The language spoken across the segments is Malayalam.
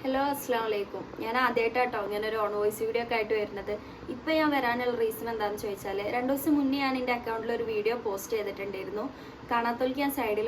ഹലോ അസ്സാം വലൈക്കും ഞാൻ ആദ്യമായിട്ടാട്ടോ ഇങ്ങനെ ഒരു ഓൺ വോയിസ് വീഡിയോ ഒക്കെ ആയിട്ട് വരുന്നത്. ഇപ്പം ഞാൻ വരാനുള്ള റീസൺ എന്താണെന്ന് ചോദിച്ചാൽ രണ്ട് ദിവസം മുന്നേ ഞാൻ എന്റെ അക്കൗണ്ടിൽ ഒരു വീഡിയോ പോസ്റ്റ് ചെയ്തിട്ടുണ്ടായിരുന്നു.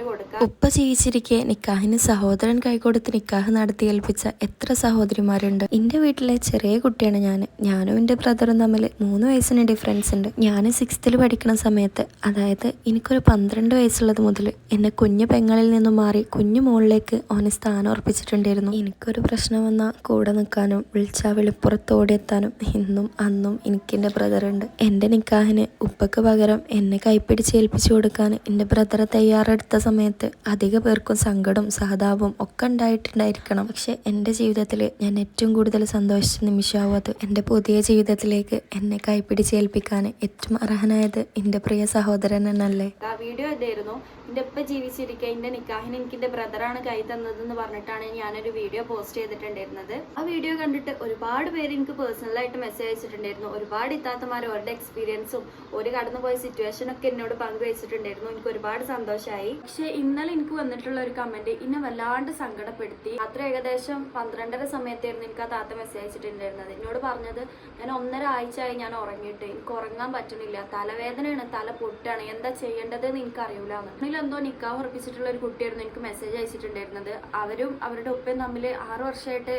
കൊടുക്കാം. ഉപ്പ ജീവിച്ചിരിക്കെ നിക്കാഹിന് സഹോദരൻ കൈകൊടുത്ത് നിക്കാഹ് നടത്തി ഏൽപ്പിച്ച എത്ര സഹോദരിമാരുണ്ട്. എന്റെ വീട്ടിലെ ചെറിയ കുട്ടിയാണ് ഞാൻ ഞാനും എന്റെ ബ്രദറും തമ്മിൽ മൂന്ന് വയസ്സിന് ഡിഫറൻസ് ഉണ്ട്. ഞാൻ സിക്സ്ത്തിൽ പഠിക്കുന്ന സമയത്ത് അതായത് എനിക്കൊരു പന്ത്രണ്ട് വയസ്സുള്ളത് മുതൽ എന്നെ കുഞ്ഞു പെങ്ങളിൽ നിന്നും മാറി കുഞ്ഞു മുകളിലേക്ക് ഓനെ സ്ഥാനം ഉറപ്പിച്ചിട്ടുണ്ടായിരുന്നു. എനിക്കൊരു പ്രശ്നം വന്നാൽ കൂടെ നിൽക്കാനും വിളിച്ചാൽ വെളിപ്പുറത്ത് ഓടിയെത്താനും ഇന്നും അന്നും എനിക്കെന്റെ ബ്രദറുണ്ട് എന്റെ നിക്കാഹിന് ഉപ്പക്ക് പകരം എന്നെ കൈപ്പിടിച്ച് ഏൽപ്പിച്ചു കൊടുക്കാൻ എന്റെ ബ്രദറെ തയ്യാറെടുത്ത സമയത്ത് അധിക പേർക്കും സങ്കടം സഹതാപവും ഒക്കെ ഉണ്ടായിട്ടുണ്ടായിരിക്കണം. പക്ഷെ എന്റെ ജീവിതത്തിൽ ഞാൻ ഏറ്റവും കൂടുതൽ സന്തോഷിച്ച നിമിഷമാവും അത്. എന്റെ പുതിയ ജീവിതത്തിലേക്ക് എന്നെ കൈപ്പിടിച്ചേൽപ്പിക്കാൻ ഏറ്റവും അർഹനായത് എന്റെ പ്രിയ സഹോദരൻ എന്നല്ലേ? വീഡിയോ ഇതായിരുന്നു. എന്റെ ഉപ്പ ജീവിച്ചിരിക്കുക എന്റെ നിക്കാഹിന് എനിക്ക് എന്റെ ബ്രദറാണ് കൈ തന്നതെന്ന് പറഞ്ഞിട്ടാണ് ഞാനൊരു വീഡിയോ പോസ്റ്റ് ചെയ്തിട്ടുണ്ടായിരുന്നത്. ആ വീഡിയോ കണ്ടിട്ട് ഒരുപാട് പേര് എനിക്ക് പേഴ്സണലായിട്ട് മെസ്സേജ് അയച്ചിട്ടുണ്ടായിരുന്നു. ഒരുപാട് ഇത്താത്തമാർ അവരുടെ എക്സ്പീരിയൻസും ഒരു കടന്നുപോയ സിറ്റുവേഷൻ ഒക്കെ എന്നോട് പങ്കുവച്ചിട്ടുണ്ടായിരുന്നു. എനിക്ക് ഒരുപാട് സന്തോഷമായി പക്ഷെ ഇന്നലെ എനിക്ക് വന്നിട്ടുള്ള ഒരു കമന്റ് എന്നെ വല്ലാണ്ട് സങ്കടപ്പെടുത്തി. അത്ര ഏകദേശം പന്ത്രണ്ടര സമയത്തായിരുന്നു എനിക്ക് ആ താത്ത മെസ്സേജ് അയച്ചിട്ടുണ്ടായിരുന്നത്. എന്നോട് പറഞ്ഞത് ഞാൻ ഒന്നര ആഴ്ചയായി ഞാൻ ഉറങ്ങിയിട്ട്. എനിക്ക് ഉറങ്ങാൻ പറ്റുന്നില്ല. തലവേദനയാണ് തല പൊട്ടാണ്. എന്താ ചെയ്യേണ്ടതെന്ന് എനിക്ക് അറിയില്ല എന്തോ നിക്കാഹ് ഉറപ്പിച്ചിട്ടുള്ള ഒരു കുട്ടിയായിരുന്നു എനിക്ക് മെസ്സേജ് അയച്ചിട്ടുണ്ടായിരുന്നത്. അവരും അവരുടെ ഉപ്പയും തമ്മിൽ ആറു വർഷമായിട്ട്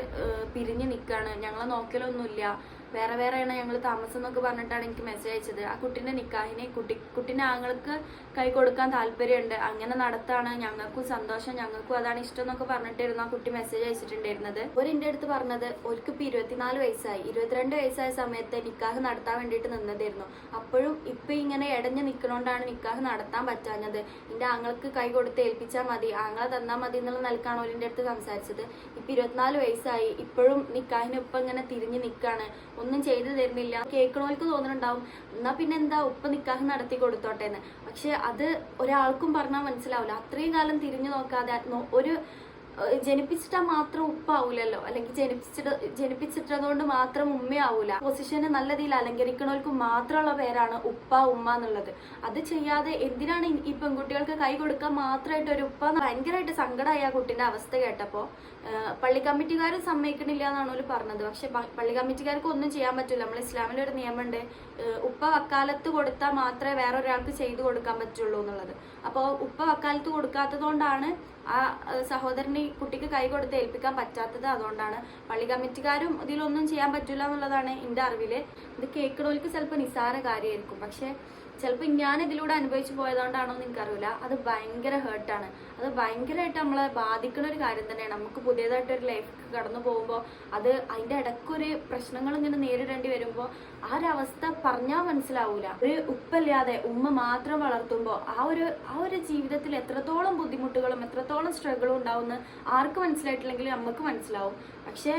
പിരിഞ്ഞു നിൽക്കാണ് ഞങ്ങളെ നോക്കലൊന്നുമില്ല. വേറെ വേറെയാണ് ഞങ്ങൾ താമസം എന്നൊക്കെ പറഞ്ഞിട്ടാണ് എനിക്ക് മെസ്സേജ് അയച്ചത്. ആ കുട്ടീന്റെ നിക്കാഹിനെ കുട്ടി കുട്ടീന്റെ ആങ്ങൾക്ക് കൈ കൊടുക്കാൻ താല്പര്യമുണ്ട്. അങ്ങനെ നടത്താണ്. ഞങ്ങൾക്കും സന്തോഷം. ഞങ്ങൾക്കും അതാണ് ഇഷ്ടം എന്നൊക്കെ പറഞ്ഞിട്ടായിരുന്നു ആ കുട്ടി മെസ്സേജ് അയച്ചിട്ടുണ്ടായിരുന്നത്. ഒരു എന്റെ അടുത്ത് പറഞ്ഞത് ഓർക്ക് ഇപ്പം ഇരുപത്തിനാല് വയസ്സായി. ഇരുപത്തിരണ്ട് വയസ്സായ സമയത്ത് നിക്കാഹ് നടത്താൻ വേണ്ടിയിട്ട് നിന്നതായിരുന്നു. അപ്പോഴും ഇപ്പം ഇങ്ങനെ ഇടഞ്ഞ് നിൽക്കണോണ്ടാണ് നിക്കാഹ് നടത്താൻ പറ്റാഞ്ഞത്. എന്റെ ആങ്ങൾക്ക് കൈ കൊടുത്ത് ഏൽപ്പിച്ചാൽ മതി. ആങ്ങളെ തന്നാൽ മതി എന്നുള്ള നിലക്കാണ് ഓലിന്റെ അടുത്ത് സംസാരിച്ചത്. ഇപ്പം ഇരുപത്തിനാല് വയസ്സായി. ഇപ്പോഴും നിക്കാഹിന് ഇപ്പം ഇങ്ങനെ തിരിഞ്ഞ് നിൽക്കാണ് ഒന്നും ചെയ്തു തരുന്നില്ല. കേൾക്കണവർക്ക് തോന്നുന്നുണ്ടാവും എന്നാ പിന്നെ എന്താ ഉപ്പ് നിക്കാഹ് നടത്തി കൊടുത്തോട്ടെ എന്ന് പക്ഷെ അത് ഒരാൾക്കും പറഞ്ഞാൽ മനസ്സിലാവില്ല അത്രയും കാലം തിരിഞ്ഞു നോക്കാതെ ഒരു ജനിപ്പിച്ചിട്ടാ മാത്രം ഉപ്പാവൂലല്ലോ? അല്ലെങ്കിൽ ജനിപ്പിച്ചിട്ട് ജനിപ്പിച്ചിട്ടതുകൊണ്ട് മാത്രം ഉമ്മയാവൂല. പൊസിഷനെ നല്ല രീതിയിൽ അലങ്കരിക്കണവർക്ക് മാത്രമുള്ള പേരാണ് ഉപ്പ ഉമ്മ എന്നുള്ളത്. അത് ചെയ്യാതെ എന്തിനാണ് ഈ- പെൺകുട്ടികൾക്ക് കൈ കൊടുക്കാൻ മാത്രമായിട്ട് ഒരു ഉപ്പ ഭയങ്കരമായിട്ട് സങ്കടമായി ആ കുട്ടീന്റെ അവസ്ഥ കേട്ടപ്പോ. പള്ളി കമ്മിറ്റിക്കാരും സമ്മതിക്കണില്ല എന്നാണ് ഓൽ പറഞ്ഞത്. പക്ഷെ പള്ളി കമ്മിറ്റിക്കാർക്ക് ഒന്നും ചെയ്യാൻ പറ്റില്ല നമ്മൾ ഇസ്ലാമിന്റെ ഒരു നിയമമുണ്ട് ഉപ്പ വക്കാലത്ത് കൊടുത്താൽ മാത്രമേ വേറൊരാൾക്ക് ചെയ്തു കൊടുക്കാൻ പറ്റുള്ളൂ എന്നുള്ളത്. അപ്പോൾ ഉപ്പ വക്കാലത്ത് കൊടുക്കാത്തത് കൊണ്ടാണ് ആ സഹോദരന് കുട്ടിക്ക് കൈ കൊടുത്ത് ഏൽപ്പിക്കാൻ പറ്റാത്തത് അതുകൊണ്ടാണ്. പള്ളി കമ്മിറ്റിക്കാരും ഇതിലൊന്നും ചെയ്യാൻ പറ്റില്ല എന്നുള്ളതാണ് എന്റെ അറിവിൽ. ഇത് കേൾക്കണവർക്ക് ചിലപ്പോൾ നിസ്സാര കാര്യമായിരിക്കും. പക്ഷെ ചിലപ്പോൾ ഞാൻ ഇതിലൂടെ അനുഭവിച്ചു പോയതുകൊണ്ടാണോ എന്ന് എനിക്കറിയില്ല. അത് ഭയങ്കര ഹേർട്ടാണ് അത് ഭയങ്കരമായിട്ട് നമ്മളെ ബാധിക്കുന്ന ഒരു കാര്യം തന്നെയാണ്. നമുക്ക് പുതിയതായിട്ട് ഒരു ലൈഫ് കടന്നു പോകുമ്പോൾ അത് അതിന്റെ ഇടയ്ക്കൊരു പ്രശ്നങ്ങൾ ഇങ്ങനെ നേരിടേണ്ടി വരുമ്പോൾ ആ ഒരു അവസ്ഥ പറഞ്ഞാൽ മനസ്സിലാവൂല. ഒരു ഉപ്പല്ലാതെ ഉമ്മ മാത്രം വളർത്തുമ്പോൾ ആ ഒരു ആ ഒരു ജീവിതത്തിൽ എത്രത്തോളം ബുദ്ധിമുട്ടുകളും എത്രത്തോളം സ്ട്രഗിളും ഉണ്ടാവുമെന്ന് ആർക്ക് മനസ്സിലായിട്ടില്ലെങ്കിൽ നമുക്ക് മനസ്സിലാവും. പക്ഷേ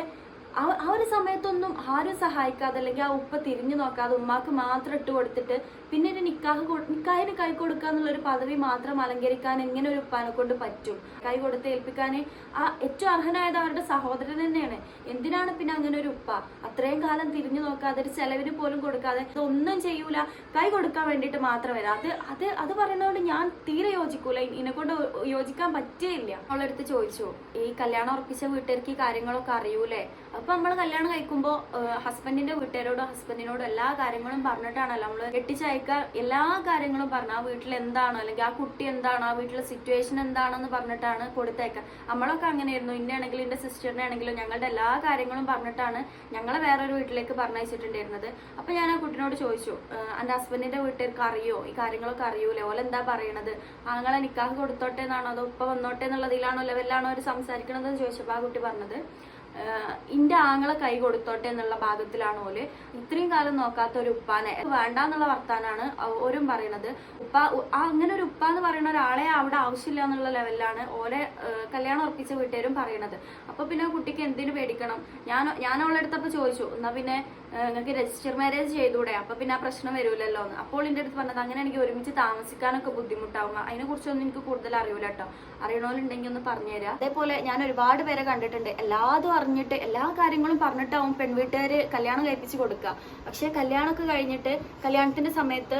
ആ ഒരു സമയത്തൊന്നും ആരും സഹായിക്കാതെ അല്ലെങ്കിൽ ആ ഉപ്പ തിരിഞ്ഞു നോക്കാതെ ഉമ്മാക്ക് മാത്രം ഇട്ട് കൊടുത്തിട്ട് പിന്നെ ഒരു നിക്കാഹ് നിക്കാഹിന് കൈ കൊടുക്കുക എന്നുള്ള ഒരു പദവി മാത്രം അലങ്കരിക്കാൻ എങ്ങനെ ഒരു ഉപ്പാനെ കൊണ്ട് പറ്റും. കൈ കൊടുത്ത് ഏൽപ്പിക്കാൻ ആ ഏറ്റവും അർഹനായത് അവരുടെ സഹോദരൻ തന്നെയാണ്. എന്തിനാണ് പിന്നെ അങ്ങനെ ഒരു ഉപ്പ? അത്രയും കാലം തിരിഞ്ഞു നോക്കാതെ ഒരു ചെലവിന് പോലും കൊടുക്കാതെ ഒന്നും ചെയ്യൂല. കൈ കൊടുക്കാൻ വേണ്ടിയിട്ട് മാത്രം വരാം. അത് അത് അത് പറയുന്നതുകൊണ്ട് ഞാൻ തീരെ യോജിക്കൂല. ഇതിനെ കൊണ്ട് യോജിക്കാൻ പറ്റിയില്ല. അവളെടുത്ത് ചോദിച്ചു ഈ കല്യാണം ഉറപ്പിച്ച വീട്ടുകാർക്ക് ഈ കാര്യങ്ങളൊക്കെ അറിയൂലേ അപ്പൊ നമ്മൾ കല്യാണം കഴിക്കുമ്പോൾ ഹസ്ബൻഡിന്റെ വീട്ടുകാരോടും ഹസ്ബൻഡിനോടും എല്ലാ കാര്യങ്ങളും പറഞ്ഞിട്ടാണല്ലോ നമ്മൾ കെട്ടിച്ചയക്കാൻ എല്ലാ കാര്യങ്ങളും പറഞ്ഞു ആ വീട്ടിൽ എന്താണോ? അല്ലെങ്കിൽ ആ കുട്ടി എന്താണോ? ആ വീട്ടിലെ സിറ്റുവേഷൻ എന്താണെന്ന് പറഞ്ഞിട്ടാണ് കൊടുത്തേക്കാം നമ്മളൊക്കെ അങ്ങനെയായിരുന്നു. ഇന്നെ ആണെങ്കിലും എന്റെ സിസ്റ്ററിനെ ആണെങ്കിലും ഞങ്ങളുടെ എല്ലാ കാര്യങ്ങളും പറഞ്ഞിട്ടാണ് ഞങ്ങളെ വേറൊരു വീട്ടിലേക്ക് പറഞ്ഞയച്ചിട്ടുണ്ടായിരുന്നത്. അപ്പൊ ഞാൻ ആ കുട്ടിനോട് ചോദിച്ചു "ഏഹ്, എന്റെ ഹസ്ബൻഡിന്റെ വീട്ടുകാർക്ക് അറിയോ? ഈ കാര്യങ്ങളൊക്കെ അറിയൂലേ? ഓല എന്താ പറയണത്? ആങ്ങളെ നിക്കാഹ് കൊടുത്തോട്ടെ എന്നാണോ? അതോ ഉപ്പ വന്നോട്ടെ എന്നുള്ളതിലാണോ? ലെവലിലാണോ അവർ സംസാരിക്കണതെന്ന് ചോദിച്ചപ്പോ ചോദിച്ചപ്പോൾ ആ കുട്ടി പറഞ്ഞത് ഇന്റെ ആങ്ങളെ കൈ കൊടുത്തോട്ടെ എന്നുള്ള ഭാഗത്തിലാണ് ഓൽ. ഇത്രയും കാലം നോക്കാത്ത ഒരു ഉപ്പാനെ. വേണ്ട എന്നുള്ള വർത്താനാണ് ഓരും പറയണത്. ഉപ്പ അങ്ങനെ ഒരു ഉപ്പ എന്ന് പറയുന്ന ഒരാളെ അവിടെ ആവശ്യമില്ല എന്നുള്ള ലെവലിലാണ് ഓലെ കല്യാണം ഉറപ്പിച്ച വീട്ടുകാരും പറയണത്. അപ്പൊ പിന്നെ കുട്ടിക്ക് എന്തിനു പേടിക്കണം? ഞാൻ ഞാൻ അവളെ അടുത്തപ്പോ ചോദിച്ചു. എന്നാ പിന്നെ നിങ്ങൾക്ക് രജിസ്റ്റർ മാരേജ് ചെയ്തൂടെ? അപ്പൊ പിന്നെ ആ പ്രശ്നം വരൂലല്ലോ എന്ന്. അപ്പോൾ എന്റെ അടുത്ത് പറഞ്ഞത് അങ്ങനെ എനിക്ക് ഒരുമിച്ച് താമസിക്കാനൊക്കെ ബുദ്ധിമുട്ടാവും. അതിനെ കുറിച്ചൊന്നും എനിക്ക് കൂടുതൽ അറിയൂല കേട്ടോ അറിയണോലുണ്ടെങ്കിൽ ഒന്ന് പറഞ്ഞുതരാം അതേപോലെ ഞാൻ ഒരുപാട് പേരെ കണ്ടിട്ടുണ്ട്. എല്ലാതും പറഞ്ഞിട്ട് എല്ലാ കാര്യങ്ങളും പറഞ്ഞിട്ടാവും പെൺവീട്ടുകാർ കല്യാണം കഴിപ്പിച്ച് കൊടുക്കുക. പക്ഷേ കല്യാണമൊക്കെ കഴിഞ്ഞിട്ട് കല്യാണത്തിന്റെ സമയത്ത്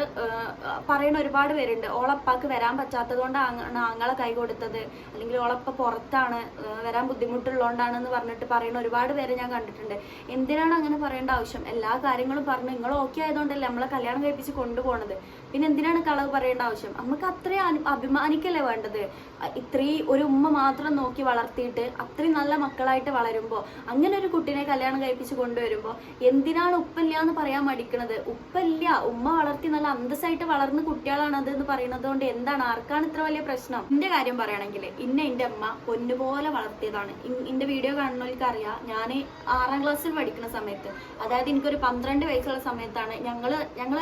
പറയുന്ന ഒരുപാട് പേരുണ്ട്. ഓളപ്പാക്ക് വരാൻ പറ്റാത്തത് കൊണ്ടാണ് ആങ്ങളെ കൈ കൊടുത്തത്. അല്ലെങ്കിൽ ഓളപ്പ പുറത്താണ് വരാൻ ബുദ്ധിമുട്ടുള്ളതുകൊണ്ടാണെന്ന് പറഞ്ഞിട്ട് പറയുന്ന ഒരുപാട് പേരെ ഞാൻ കണ്ടിട്ടുണ്ട്. എന്തിനാണ് അങ്ങനെ പറയേണ്ട ആവശ്യം? എല്ലാ കാര്യങ്ങളും പറഞ്ഞ്. നിങ്ങൾ ഓക്കെ ആയതുകൊണ്ടല്ലേ നമ്മളെ കല്യാണം കഴിപ്പിച്ച് കൊണ്ടുപോകണത് പിന്നെ എന്തിനാണ് കളവ് പറയേണ്ട ആവശ്യം? നമുക്ക് അത്രയും അഭിമാനിക്കല്ലേ വേണ്ടത്? ഇത്രയും ഒരു ഉമ്മ മാത്രം നോക്കി വളർത്തിയിട്ട് അത്രയും നല്ല മക്കളായിട്ട് വളരുമ്പോൾ അങ്ങനെ ഒരു കുട്ടീനെ കല്യാണം കഴിപ്പിച്ച് കൊണ്ടുവരുമ്പോൾ എന്തിനാണ് ഉപ്പല്ല എന്ന് പറയാൻ മടിക്കണത്? ഉപ്പല്ല ഉമ്മ വളർത്തി നല്ല അന്തസ്സായിട്ട് വളർന്ന കുട്ടികളാണ് അത് എന്ന് പറയുന്നത് കൊണ്ട് എന്താണ്? ആർക്കാണ് ഇത്ര വലിയ പ്രശ്നം? എന്റെ കാര്യം പറയുകയാണെങ്കിൽ ഇന്നെ എന്റെ അമ്മ പൊന്നുപോലെ വളർത്തിയതാണ്. എന്റെ വീഡിയോ കാണുന്നവർക്ക് അറിയാം ഞാൻ ആറാം ക്ലാസ്സിൽ പഠിക്കുന്ന സമയത്ത് അതായത് എനിക്കൊരു പന്ത്രണ്ട് വയസ്സുള്ള സമയത്താണ് ഞങ്ങൾ ഞങ്ങൾ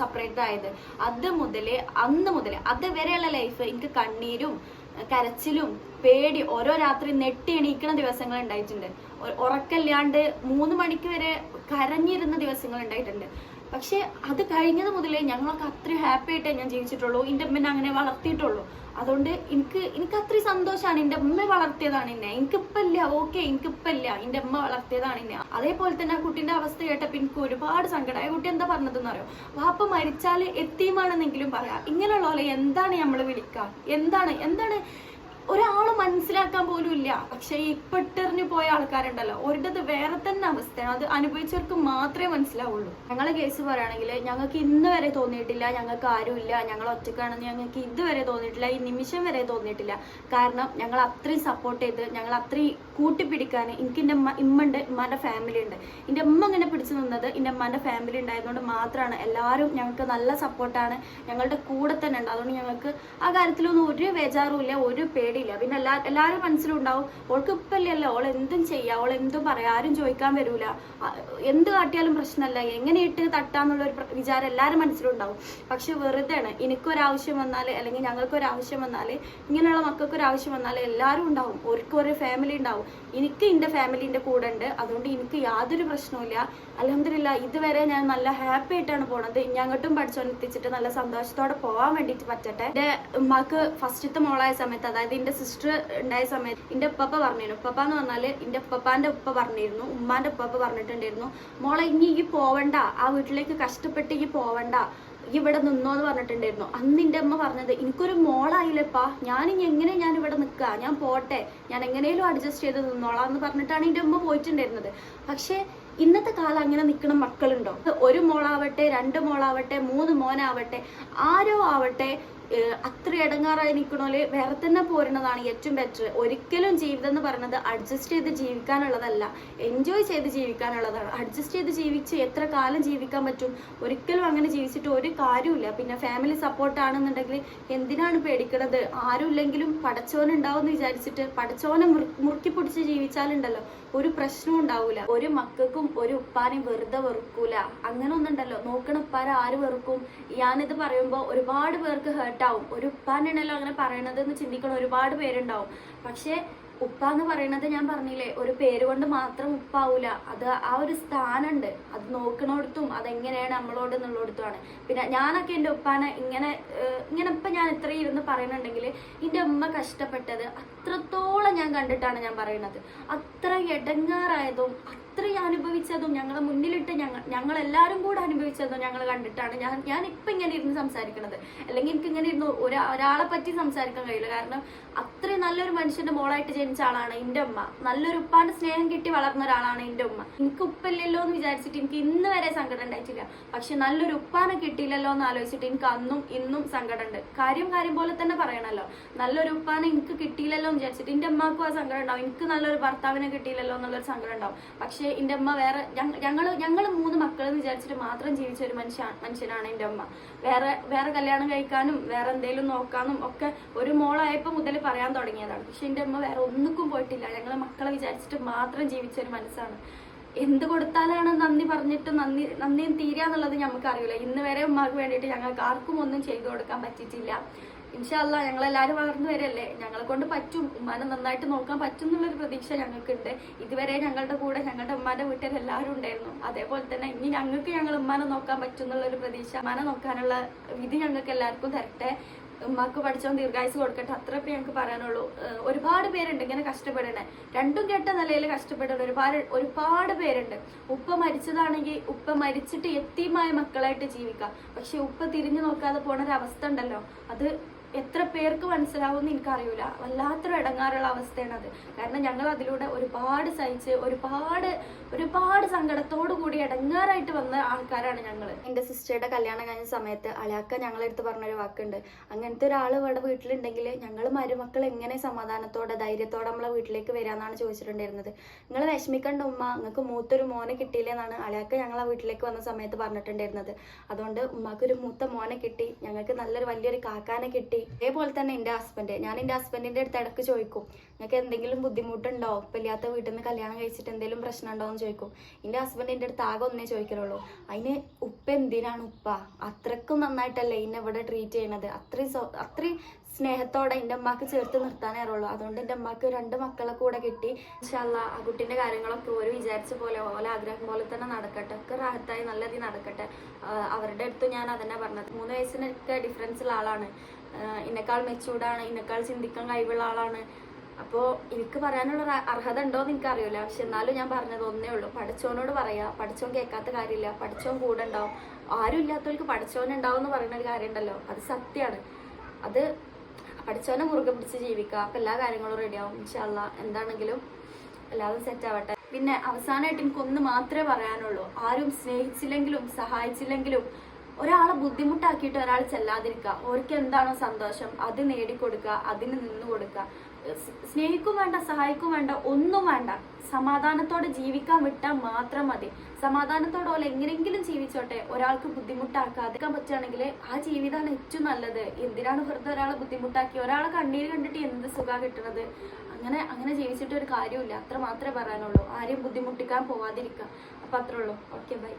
സെപ്പറേറ്റ് ആയത്. അത് മുതൽ അന്ന് മുതൽ അത് വരെയുള്ള ലൈഫ് എനിക്ക് കണ്ണീരും കരച്ചിലും പേടി ഓരോ രാത്രി നെട്ടി എണീക്കണ ദിവസങ്ങൾ ഉണ്ടായിട്ടുണ്ട്. ഉറക്കല്ലാണ്ട് മൂന്ന് മണിക്ക് വരെ കരഞ്ഞിരുന്ന ദിവസങ്ങൾ ഉണ്ടായിട്ടുണ്ട്. പക്ഷെ അത് കഴിഞ്ഞത് മുതലേ ഞങ്ങളൊക്കെ അത്രയും ഹാപ്പി ആയിട്ടേ ഞാൻ ജീവിച്ചിട്ടുള്ളൂ. എന്റെ പിന്നെ അങ്ങനെ വളർത്തിയിട്ടുള്ളൂ. അതുകൊണ്ട് എനിക്ക് എനിക്ക് അത്രയും സന്തോഷമാണ്. എന്റെ അമ്മ വളർത്തിയതാണ് എന്നെ. എനിക്കിപ്പല്ല. ഓക്കെ എനിക്കിപ്പല്ല. എന്റെ അമ്മ വളർത്തിയതാണ് എന്നെ. അതേപോലെ തന്നെ ആ കുട്ടീന്റെ അവസ്ഥ കേട്ടപ്പോൾ എനിക്ക് ഒരുപാട് സങ്കടം. ആ കുട്ടി എന്താ പറഞ്ഞതെന്ന് അറിയോ? വാപ്പ മരിച്ചാൽ എത്തിയുമാണെന്നെങ്കിലും പറയാം. ഇങ്ങനെയുള്ള പോലെ എന്താണ് നമ്മൾ വിളിക്കുക? എന്താണ്? എന്താണ് ഒരാൾ മനസ്സിലാക്കാൻ പോലും ഇല്ല. പക്ഷെ ഈ പെട്ടെറിഞ്ഞു പോയ ആൾക്കാരുണ്ടല്ലോ. ഒരിടത്ത് വേറെ തന്നെ അവസ്ഥയാണ് അത് അനുഭവിച്ചവർക്ക് മാത്രമേ മനസ്സിലാവുള്ളൂ. ഞങ്ങളെ കേസ് പറയുകയാണെങ്കിൽ ഞങ്ങൾക്ക് ഇന്ന് വരെ തോന്നിയിട്ടില്ല. ഞങ്ങൾക്ക് ആരുമില്ല ഞങ്ങൾ ഒറ്റക്കാണെന്ന് ഞങ്ങൾക്ക് ഇതുവരെ തോന്നിയിട്ടില്ല. ഈ നിമിഷം വരെ തോന്നിയിട്ടില്ല. കാരണം ഞങ്ങൾ അത്രയും സപ്പോർട്ട് ചെയ്ത് ഞങ്ങൾ അത്രയും കൂട്ടിപ്പിടിക്കാൻ എനിക്ക് എന്റെ അമ്മ ഇമ്മണ്ട് ഉമ്മാന്റെ ഫാമിലി ഉണ്ട്. എന്റെ അമ്മ ഇങ്ങനെ പിടിച്ചു നിന്നത് എന്റെ അമ്മാന്റെ ഫാമിലി ഉണ്ടായതുകൊണ്ട് മാത്രമാണ്. എല്ലാവരും ഞങ്ങൾക്ക് നല്ല സപ്പോർട്ടാണ് ഞങ്ങളുടെ കൂടെ തന്നെ ഉണ്ട്. അതുകൊണ്ട് ഞങ്ങൾക്ക് ആ കാര്യത്തിലൊന്നും ഒരു ബേജാറും ഇല്ല. ഒരു പേടിയില്ല. പിന്നെ എല്ലാ എല്ലാവരും മനസ്സിലുണ്ടാവും ഓൾക്ക് ഇപ്പല്ലല്ലോ ഓൾ എന്തും ചെയ്യാം ഓൾ എന്തും പറയാം ആരും ചോദിക്കാൻ വരൂല. എന്ത് കാട്ടിയാലും പ്രശ്നമല്ല എങ്ങനെ ഇട്ട് തട്ടാന്നുള്ള ഒരു വിചാരം എല്ലാവരും മനസ്സിലുണ്ടാവും. പക്ഷെ വെറുതെയാണ്. എനിക്കൊരാവശ്യം വന്നാൽ അല്ലെങ്കിൽ ആവശ്യം വന്നാൽ ഇങ്ങനെയുള്ള മക്കൾക്കൊരാവശ്യം വന്നാൽ എല്ലാവരും ഉണ്ടാവും. ഓർക്ക് ഒരു ഫാമിലി ഉണ്ടാവും. എനിക്ക് എന്റെ ഫാമിലിന്റെ കൂടെ ഉണ്ട്. അതുകൊണ്ട് എനിക്ക് യാതൊരു പ്രശ്നവുമില്ല അലഹമില്ല ഇതുവരെ ഞാൻ നല്ല ഹാപ്പി ആയിട്ടാണ് പോണത്. ഇനി അങ്ങോട്ടും പഠിച്ചോനെത്തിച്ചിട്ട് നല്ല സന്തോഷത്തോടെ പോകാൻ വേണ്ടിയിട്ട് പറ്റട്ടെ. എന്റെ ഉമ്മാക്ക് ഫസ്റ്റത്തെ മോളായ സമയത്ത് അതായത് എന്റെ സിസ്റ്റർ ഉണ്ടായ സമയത്ത് എന്റെ ഉപ്പപ്പ പറഞ്ഞിരുന്നു. ഉപ്പപ്പ എന്ന് പറഞ്ഞാൽ എന്റെ ഉപ്പപ്പാന്റെ ഉപ്പ പറഞ്ഞിരുന്നു. ഉമ്മാന്റെ ഉപ്പപ്പ പറഞ്ഞിട്ടുണ്ടായിരുന്നു. മോളെ ഇനി ഈ പോവണ്ട. ആ വീട്ടിലേക്ക് കഷ്ടപ്പെട്ട് ഈ പോവണ്ട. ഇവിടെ നിന്നോ എന്ന് പറഞ്ഞിട്ടുണ്ടായിരുന്നു. അന്ന് എന്റെ അമ്മ പറഞ്ഞത് എനിക്കൊരു മോളായില്ലപ്പാ. ഞാൻ ഇനി എങ്ങനെ ഞാൻ ഇവിടെ നിൽക്കുക ഞാൻ പോട്ടെ. ഞാൻ എങ്ങനെയും അഡ്ജസ്റ്റ് ചെയ്ത് നിന്നോളാം എന്ന് പറഞ്ഞിട്ടാണ് എന്റെ അമ്മ പോയിട്ടുണ്ടായിരുന്നത്. പക്ഷേ ഇന്നത്തെ കാലം അങ്ങനെ നിൽക്കുന്ന മക്കളുണ്ടോ? ഒരു മോളാവട്ടെ രണ്ട് മോളാവട്ടെ മൂന്ന് മോനാവട്ടെ ആരോ ആവട്ടെ അത്ര ഇടങ്ങാറായി നിൽക്കണോൽ വേറെ തന്നെ പോരണതാണ് ഏറ്റവും ബെറ്റർ ഒരിക്കലും ജീവിതം എന്ന് പറയുന്നത് അഡ്ജസ്റ്റ് ചെയ്ത് ജീവിക്കാനുള്ളതല്ല. എൻജോയ് ചെയ്ത് ജീവിക്കാനുള്ളതാണ്. അഡ്ജസ്റ്റ് ചെയ്ത് ജീവിച്ച് എത്ര കാലം ജീവിക്കാൻ പറ്റും? ഒരിക്കലും അങ്ങനെ ജീവിച്ചിട്ട് ഒരു കാര്യമില്ല പിന്നെ ഫാമിലി സപ്പോർട്ട് ആണെന്നുണ്ടെങ്കിൽ എന്തിനാണ് പേടിക്കണത്? ആരുമില്ലെങ്കിലും പടച്ചോനുണ്ടാവും എന്ന് വിചാരിച്ചിട്ട് പടച്ചോനെ മുറുക്കി പിടിച്ച് ജീവിച്ചാലുണ്ടല്ലോ. ഒരു പ്രശ്നവും ഉണ്ടാവില്ല ഒരു മക്കൾക്കും ഒരു ഉപ്പാനെയും വെറുതെ വെറുക്കൂല. അങ്ങനെ ഒന്നുണ്ടല്ലോ നോക്കണ ഉപ്പാരെ ആര് വെറുക്കും? ഞാനിത് പറയുമ്പോൾ ഒരുപാട് പേർക്ക് ഹേർട്ടാവും ഒരു ഉപ്പാനാണല്ലോ അങ്ങനെ പറയണത് എന്ന് ചിന്തിക്കണം ഒരുപാട് പേരുണ്ടാവും. പക്ഷേ ഉപ്പ എന്ന് പറയണത് ഞാൻ പറഞ്ഞില്ലേ ഒരു പേര് കൊണ്ട് മാത്രം ഉപ്പാവൂല. അത് ആ ഒരു സ്ഥാനമുണ്ട് അത് നോക്കണോടത്തും അതെങ്ങനെയാണ് നമ്മളോട് എന്നുള്ളടത്തുമാണ്. പിന്നെ ഞാനൊക്കെ എന്റെ ഉപ്പാനെ ഇങ്ങനെ ഇങ്ങനെ ഇപ്പം ഞാൻ ഇത്രയും ഇരുന്ന് പറയുന്നുണ്ടെങ്കിൽ എന്റെ അമ്മ കഷ്ടപ്പെട്ടത് അത്രത്തോളം ഞാൻ കണ്ടിട്ടാണ് ഞാൻ പറയുന്നത് അത്ര ഇടങ്ങാറായതും അത്രയും അനുഭവിച്ചതും ഞങ്ങളെ മുന്നിലിട്ട് ഞങ്ങൾ ഞങ്ങൾ എല്ലാവരും കൂടെ അനുഭവിച്ചതും ഞങ്ങൾ കണ്ടിട്ടാണ് ഞാൻ ഞാൻ ഇപ്പം ഇങ്ങനെ ഇരുന്ന് സംസാരിക്കുന്നത് അല്ലെങ്കിൽ എനിക്ക് ഇങ്ങനെ ഇരുന്ന് ഒരാ ഒരാളെ പറ്റി സംസാരിക്കാൻ കഴിയില്ല. കാരണം അത്രയും നല്ലൊരു മനുഷ്യന്റെ മോളായിട്ട് ജനിച്ച ആളാണ് എന്റെ ഉമ്മ. നല്ലൊരു ഉപ്പാന്റെ സ്നേഹം കിട്ടി വളർന്ന ഒരാളാണ് എന്റെ ഉമ്മ. എനിക്ക് ഉപ്പല്ലല്ലോ എന്ന് വിചാരിച്ചിട്ട് എനിക്ക് ഇന്ന് വരെ സങ്കടം ഉണ്ടായിട്ടില്ല. പക്ഷെ നല്ലൊരു ഉപ്പാനെ കിട്ടിയില്ലല്ലോ എന്ന് ആലോചിച്ചിട്ട് എനിക്ക് അന്നും ഇന്നും സങ്കടമുണ്ട് കാര്യം കാര്യം പോലെ തന്നെ പറയണല്ലോ. നല്ലൊരു ഉപ്പാനെ എനിക്ക് കിട്ടിയില്ലല്ലോ എന്ന് വിചാരിച്ചിട്ട് എന്റെ അമ്മക്കും ആ സങ്കടം ഉണ്ടാവും. എനിക്ക് നല്ലൊരു ഭർത്താവിനെ കിട്ടിയില്ലല്ലോ എന്നുള്ളൊരു സങ്കടം ഉണ്ടാവും. പക്ഷേ എന്റെ അമ്മ വേറെ ഞങ്ങൾ ഞങ്ങൾ മൂന്ന് മക്കൾ എന്ന് വിചാരിച്ചിട്ട് മാത്രം ജീവിച്ച ഒരു മനുഷ്യ മനുഷ്യനാണ് എന്റെ അമ്മ. വേറെ വേറെ കല്യാണം കഴിക്കാനും വേറെ എന്തെങ്കിലും നോക്കാനും ഒക്കെ ഒരു മോളായപ്പോൾ മുതൽ പറയാൻ തുടങ്ങിയതാണ്. പക്ഷെ എന്റെ അമ്മ വേറെ ഒന്നിക്കും പോയിട്ടില്ല. ഞങ്ങളെ മക്കളെ വിചാരിച്ചിട്ട് മാത്രം ജീവിച്ച ഒരു മനസ്സാണ്. എന്ത് കൊടുത്താലാണ് നന്ദി പറഞ്ഞിട്ട് നന്ദി നന്ദിയും തീരാന്നുള്ളത് ഞമ്മക്ക് അറിയില്ല ഇന്ന് വരെ ഉമ്മാക്ക് വേണ്ടിയിട്ട് ഞങ്ങൾക്ക് ആർക്കും ഒന്നും ചെയ്തു കൊടുക്കാൻ പറ്റിയിട്ടില്ല. ഇൻഷാല്ല ഞങ്ങളെല്ലാവരും വളർന്നു വരല്ലേ? ഞങ്ങളെ കൊണ്ട് പറ്റും. ഉമ്മാനെ നന്നായിട്ട് നോക്കാൻ പറ്റും എന്നുള്ളൊരു പ്രതീക്ഷ ഞങ്ങൾക്കുണ്ട്. ഇതുവരെ ഞങ്ങളുടെ കൂടെ ഞങ്ങളുടെ ഉമ്മാന്റെ വീട്ടിൽ എല്ലാവരും ഉണ്ടായിരുന്നു. അതേപോലെ തന്നെ ഇനി ഞങ്ങൾക്ക് ഞങ്ങൾ ഉമ്മാനെ നോക്കാൻ പറ്റും എന്നുള്ളൊരു പ്രതീക്ഷ ഉമ്മാനെ നോക്കാനുള്ള വിധി ഞങ്ങൾക്ക് എല്ലാവർക്കും തരട്ടെ. ഉമ്മാക്ക് പഠിച്ചോണ്ട് ദീർഘായുസ് കൊടുക്കട്ടെ. അത്രയൊക്കെ ഞങ്ങൾക്ക് പറയാനുള്ളൂ. ഒരുപാട് പേരുണ്ട് ഇങ്ങനെ കഷ്ടപ്പെടണേ രണ്ടും കെട്ട നിലയിൽ കഷ്ടപ്പെടുന്ന. ഒരുപാട് ഒരുപാട് പേരുണ്ട്. ഉപ്പ മരിച്ചതാണെങ്കിൽ ഉപ്പ മരിച്ചിട്ട് എത്തിയുമായ മക്കളായിട്ട് ജീവിക്കാം. പക്ഷെ ഉപ്പ തിരിഞ്ഞു നോക്കാതെ പോണ ഒരു അവസ്ഥ ഉണ്ടല്ലോ. അത് എത്ര പേർക്ക് മനസ്സിലാവുമെന്ന് എനിക്കറിയില്ല വല്ലാത്തൊരു ഇടങ്ങാറുള്ള അവസ്ഥയാണ് അത് കാരണം ഞങ്ങൾ അതിലൂടെ ഒരുപാട് സഹിച്ച് ഒരുപാട് ഒരുപാട് സങ്കടത്തോടു കൂടി ഇടങ്ങാറായിട്ട് വന്ന ആൾക്കാരാണ് ഞങ്ങൾ എന്റെ സിസ്റ്ററുടെ കല്യാണം കഴിഞ്ഞ സമയത്ത് അലാക്ക ഞങ്ങളെടുത്ത് പറഞ്ഞൊരു വാക്കുണ്ട്. അങ്ങനത്തെ ഒരാൾ ഇവിടെ വീട്ടിലുണ്ടെങ്കിൽ ഞങ്ങൾ മരുമക്കൾ എങ്ങനെ സമാധാനത്തോടെ ധൈര്യത്തോടെ നമ്മളെ വീട്ടിലേക്ക് വരാമെന്നാണ് ചോദിച്ചിട്ടുണ്ടായിരുന്നത്. നിങ്ങൾ വിഷമിക്കണ്ട ഉമ്മ നിങ്ങൾക്ക് മൂത്തൊരു മോനെ കിട്ടിയില്ലെന്നാണ് അലാക്ക ഞങ്ങളെ വീട്ടിലേക്ക് വന്ന സമയത്ത് പറഞ്ഞിട്ടുണ്ടായിരുന്നത്. അതുകൊണ്ട് ഉമ്മാക്കൊരു മൂത്ത മോനെ കിട്ടി ഞങ്ങൾക്ക് നല്ലൊരു വലിയൊരു കാക്കാനെ കിട്ടി അതേപോലെ തന്നെ എന്റെ ഹസ്ബൻഡ് ഞാൻ എന്റെ ഹസ്ബൻഡിന്റെ അടുത്ത് ഇടയ്ക്ക് ചോദിക്കും നിങ്ങൾക്ക് എന്തെങ്കിലും ബുദ്ധിമുട്ടുണ്ടോ? ഇപ്പം ഇല്ലാത്ത വീട്ടിൽ നിന്ന് കല്യാണം കഴിച്ചിട്ട് എന്തെങ്കിലും പ്രശ്നം ഉണ്ടോ? എന്ന് ചോദിക്കും. എന്റെ ഹസ്ബൻഡിന്റെ അടുത്ത് ആകെ ഒന്നേ ചോദിക്കലുള്ളൂ അതിന് ഉപ്പ എന്തിനാണ് ഉപ്പ? അത്രക്കും നന്നായിട്ടല്ലേ ഇന്നെ ഇവിടെ ട്രീറ്റ് ചെയ്യണത്? അത്രയും അത്രയും സ്നേഹത്തോടെ എന്റെ അമ്മയ്ക്ക് ചേർത്ത് നിർത്താനേ അറിയുള്ളൂ. അതുകൊണ്ട് എന്റെ അമ്മയ്ക്ക് രണ്ട് മക്കളെ കൂടെ കിട്ടി. ഇൻഷാല്ല ആ കുട്ടീന്റെ കാര്യങ്ങളൊക്കെ ഓരോ വിചാരിച്ച പോലെ ഓല ആഗ്രഹം പോലെ തന്നെ നടക്കട്ടെ. ഒക്കെ റാഹത്തായി നല്ല രീതിയിൽ നടക്കട്ടെ. അവരുടെ അടുത്ത് ഞാൻ അതന്നെ പറഞ്ഞത്. മൂന്ന് വയസ്സിനൊക്കെ ഡിഫറൻസ് ഉള്ള ആളാണ്. എന്നെക്കാൾ മെച്ചൂർഡാണ് എന്നെക്കാൾ ചിന്തിക്കാൻ കഴിവുള്ള ആളാണ്. അപ്പോൾ എനിക്ക് പറയാനുള്ള അർഹത ഉണ്ടോ എന്ന് എനിക്കറിയില്ല. പക്ഷെ എന്നാലും ഞാൻ പറഞ്ഞത് ഒന്നേ ഉള്ളൂ. പഠിച്ചോനോട് പറയാ പഠിച്ചോൻ കേൾക്കാത്ത കാര്യമില്ല. പഠിച്ചോൻ കൂടെ ഉണ്ടാവും. ആരും ഇല്ലാത്തവർക്ക് പഠിച്ചോൻ ഉണ്ടാവും എന്ന് പറയുന്ന ഒരു കാര്യം ഉണ്ടല്ലോ അത് സത്യമാണ്. അത് പഠിച്ചവനെ മുറുകെ പിടിച്ച് ജീവിക്കുക. അപ്പം എല്ലാ കാര്യങ്ങളും റെഡിയാവും ഇൻഷാല്ല എന്താണെങ്കിലും എല്ലാവരും സെറ്റ് ആവട്ടെ. പിന്നെ അവസാനമായിട്ട് എനിക്കൊന്ന് മാത്രമേ പറയാനുള്ളൂ. ആരും സ്നേഹിച്ചില്ലെങ്കിലും സഹായിച്ചില്ലെങ്കിലും ഒരാളെ ബുദ്ധിമുട്ടാക്കിയിട്ട് ഒരാൾ ചെല്ലാതിരിക്കുക. ഓർക്ക് എന്താണോ സന്തോഷം അത് നേടിക്കൊടുക്കുക അതിന് നിന്നു കൊടുക്കുക. സ്നേഹിക്കും വേണ്ട സഹായിക്കും വേണ്ട ഒന്നും വേണ്ട. സമാധാനത്തോടെ ജീവിക്കാൻ വിട്ടാൽ മാത്രം മതി. സമാധാനത്തോടെ ഓല എങ്ങനെയെങ്കിലും ജീവിച്ചോട്ടെ. ഒരാൾക്ക് ബുദ്ധിമുട്ടാക്കാതിരിക്കാൻ പറ്റുകയാണെങ്കിൽ ആ ജീവിതമാണ് ഏറ്റവും നല്ലത്. എന്തിനാണ് വെറുതെ ഒരാളെ ബുദ്ധിമുട്ടാക്കി ഒരാളെ കണ്ണീര് കണ്ടിട്ട് എന്ത് സുഖം കിട്ടണത്? അങ്ങനെ അങ്ങനെ ജീവിച്ചിട്ട് ഒരു കാര്യമില്ല അത്ര മാത്രമേ പറയാനുള്ളൂ. ആരെയും ബുദ്ധിമുട്ടിക്കാൻ പോവാതിരിക്കുക. അപ്പം അത്രേ ഉള്ളൂ. Okay bye.